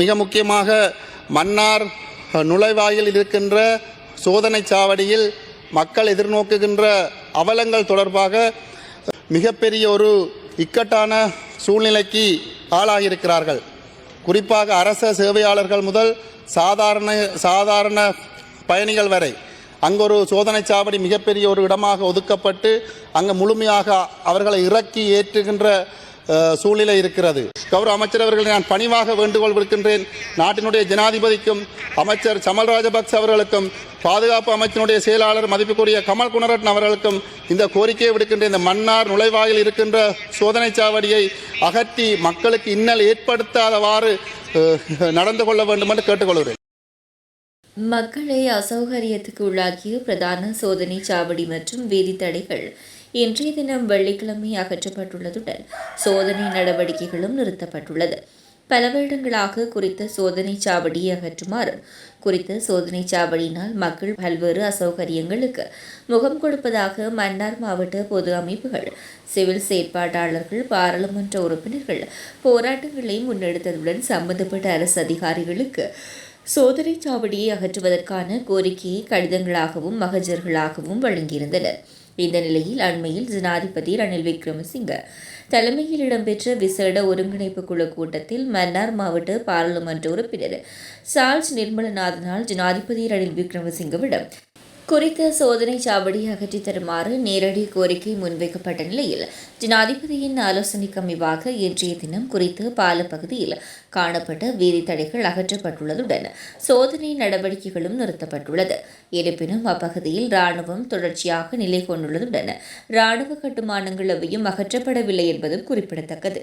மிக முக்கியமாக மன்னார் நுழைவாயில் இருக்கின்ற சோதனை சாவடியில் மக்கள் எதிர்நோக்குகின்ற அவலங்கள் தொடர்பாக மிகப்பெரிய ஒரு இக்கட்டான சூழ்நிலைக்கு ஆளாகியிருக்கிறார்கள். குறிப்பாக அரச சேவையாளர்கள் முதல் சாதாரண சாதாரண பயணிகள் வரை. அங்கு ஒரு சோதனை சாவடி மிகப்பெரிய ஒரு இடமாக ஒதுக்கப்பட்டு அங்கு முழுமையாக அவர்களை இறக்கி ஏற்றுகின்ற சூழ்நிலை இருக்கிறது. கௌரவ அமைச்சர் அவர்களை நான் பணிவாக வேண்டுகோள் விடுக்கின்றேன். நாட்டினுடைய ஜனாதிபதிக்கும் அமைச்சர் சமல் ராஜபக்ச அவர்களுக்கும் பாதுகாப்பு அமைச்சினுடைய செயலாளர் மதிப்புக்குரிய கமல் குணரட்ன அவர்களுக்கும் இந்த கோரிக்கையை விடுக்கின்ற இந்த மன்னார் நுழைவாயில் இருக்கின்ற சோதனை சாவடியை அகற்றி மக்களுக்கு இன்னல் ஏற்படுத்தாதவாறு நடந்து கொள்ள வேண்டும் என்று கேட்டுக்கொள்கிறேன். மக்களை அசௌகரியத்துக்கு உள்ளாக்கிய பிரதான சோதனை சாவடி மற்றும் வீதி தடைகள் இன்றைய தினம் வெள்ளிக்கிழமை அகற்றப்பட்டுள்ளதுடன் சோதனை நடவடிக்கைகளும் நிறுத்தப்பட்டுள்ளது. பல வருடங்களாக குறித்த சோதனை சாவடியை அகற்றுமாறு குறித்த சோதனை சாவடியினால் மக்கள் பல்வேறு அசௌகரியங்களுக்கு முகம் கொடுப்பதாக மன்னார் மாவட்ட பொது அமைப்புகள் சிவில் செயற்பாட்டாளர்கள் பாராளுமன்ற உறுப்பினர்கள் போராட்டங்களை முன்னெடுத்ததுடன் சம்பந்தப்பட்ட அரசு அதிகாரிகளுக்கு சோதனை சாவடியை அகற்றுவதற்கான கோரிக்கையை கடிதங்களாகவும் மகஜர்களாகவும் வழங்கியிருந்தனர். இந்த நிலையில் அண்மையில் ஜனாதிபதி ரணில் விக்ரமசிங்க தலைமையில் இடம்பெற்ற விசேட ஒருங்கிணைப்பு குழு கூட்டத்தில் மன்னார் மாவட்ட பாராளுமன்ற உறுப்பினர் சார்ஜ் நிர்மலநாதனால் ஜனாதிபதி ரணில் விக்ரமசிங்கவிடம் குறித்த சோதனை சாவடி அகற்றி தருமாறு நேரடி கோரிக்கை முன்வைக்கப்பட்ட நிலையில் ஜனாதிபதியின் ஆலோசனைக்கு அமைவாக இன்றைய தினம் குறித்த பால பகுதியில் காணப்பட்ட வீதி தடைகள் அகற்றப்பட்டுள்ளதுடன் சோதனை நடவடிக்கைகளும் நிறுத்தப்பட்டுள்ளது. இருப்பினும் அப்பகுதியில் ராணுவம் தொடர்ச்சியாக நிலை கொண்டுள்ளதுடன் ராணுவ கட்டுமானங்கள் அவையும் அகற்றப்படவில்லை என்பதும் குறிப்பிடத்தக்கது.